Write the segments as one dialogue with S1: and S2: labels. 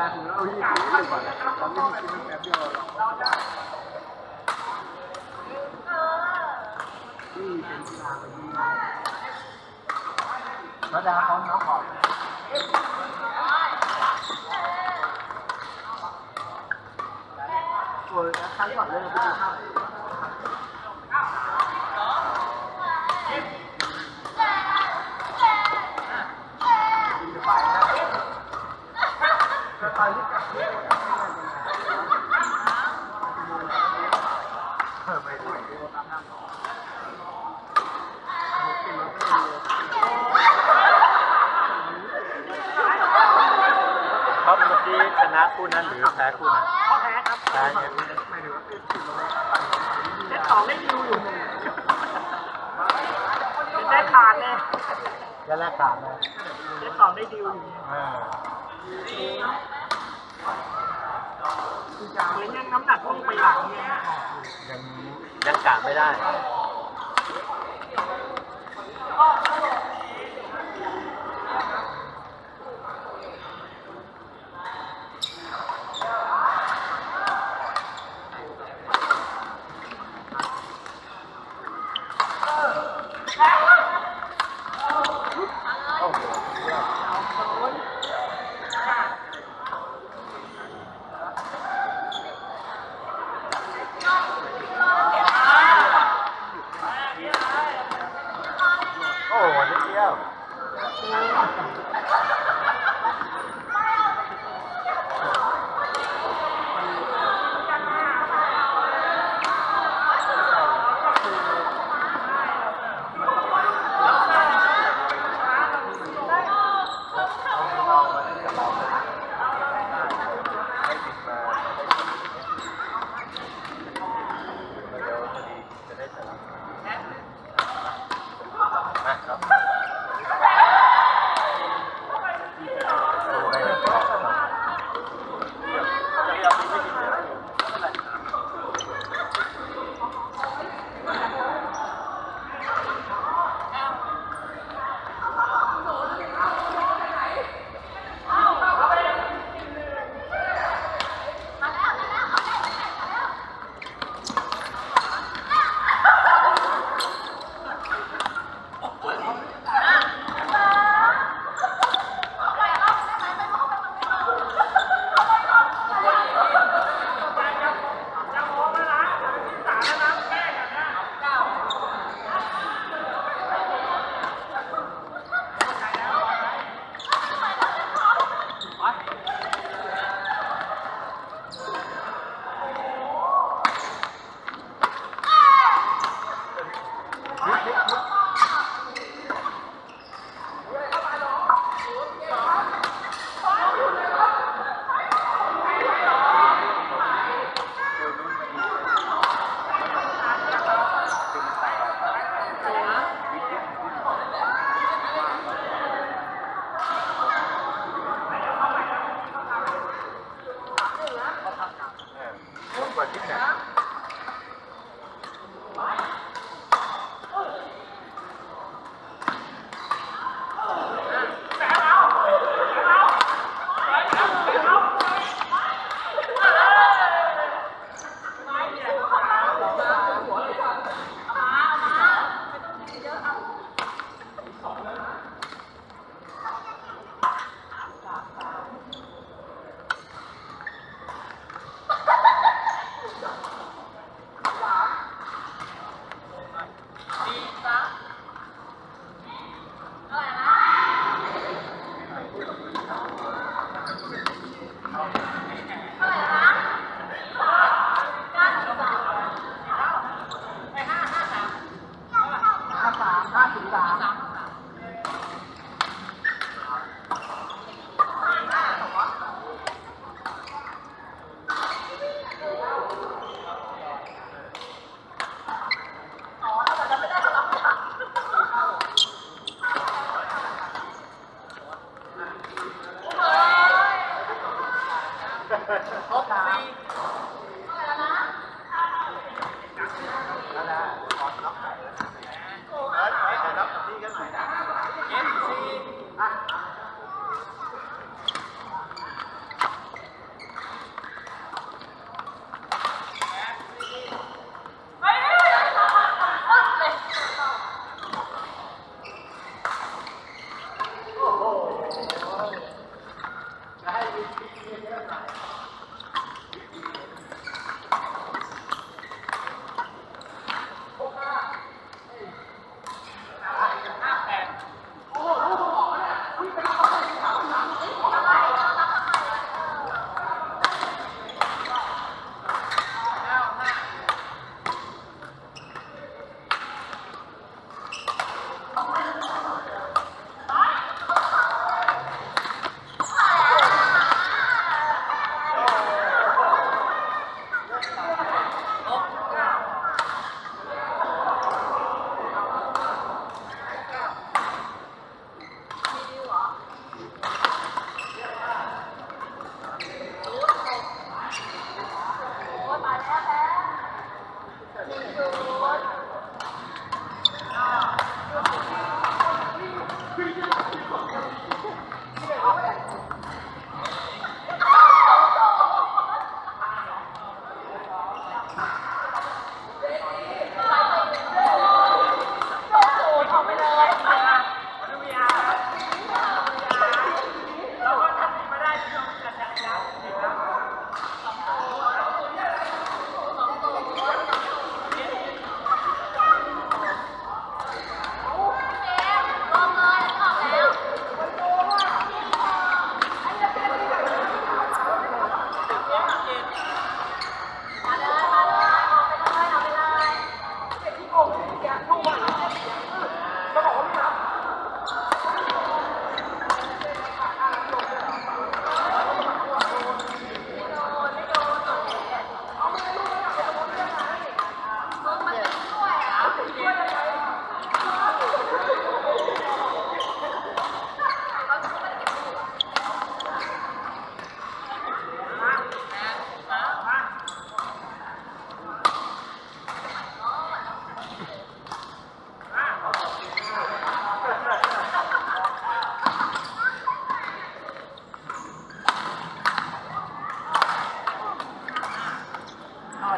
S1: แต่ถึงเราที่คิดไม่ก่อนเราไม่คิดมันแป๊บเดียวเราที่เป็นกีฬาเป็นกีฬาระดาเขาน้องก่อนตัวครั้งก่อนเลยเราไปดูภาพ
S2: ครับเมื่อกี้ชนะคู่นั้นหรือแพ้คู่นั้น
S3: เขาแพ้ครับ
S2: แพ้เนี่ย
S3: เซตสองได้ดิวอยู่เซตขาดเลย
S2: จะแลกขาดนะ
S3: เซตสองได้ดิวอยู่
S2: เออ
S3: เหมือนยังน้ำหนักพุ่งไปหลังเนี่ย
S2: ยังยังกะไม่ได้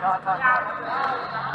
S4: な
S3: る
S2: ほど。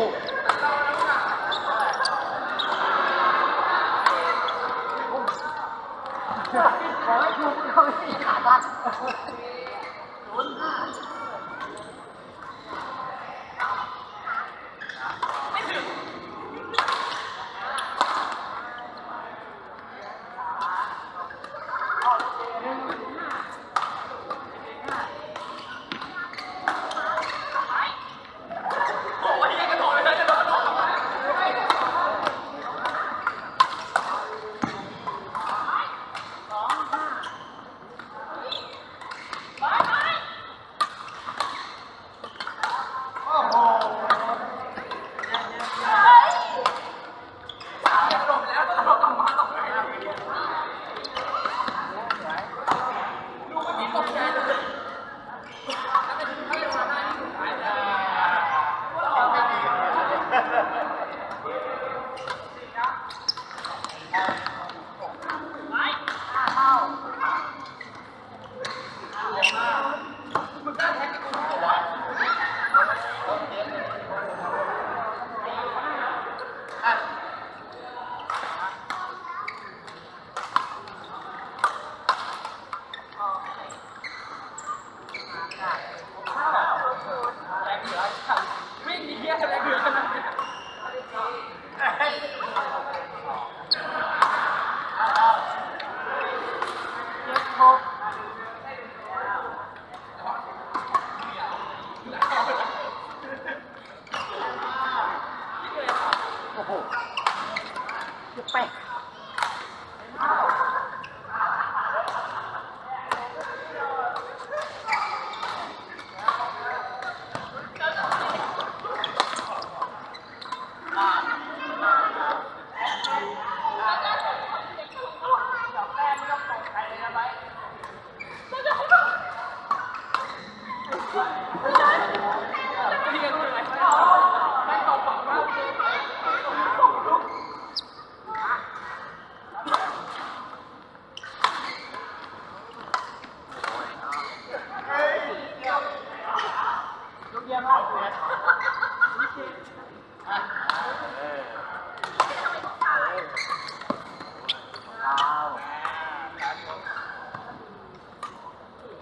S2: 裤。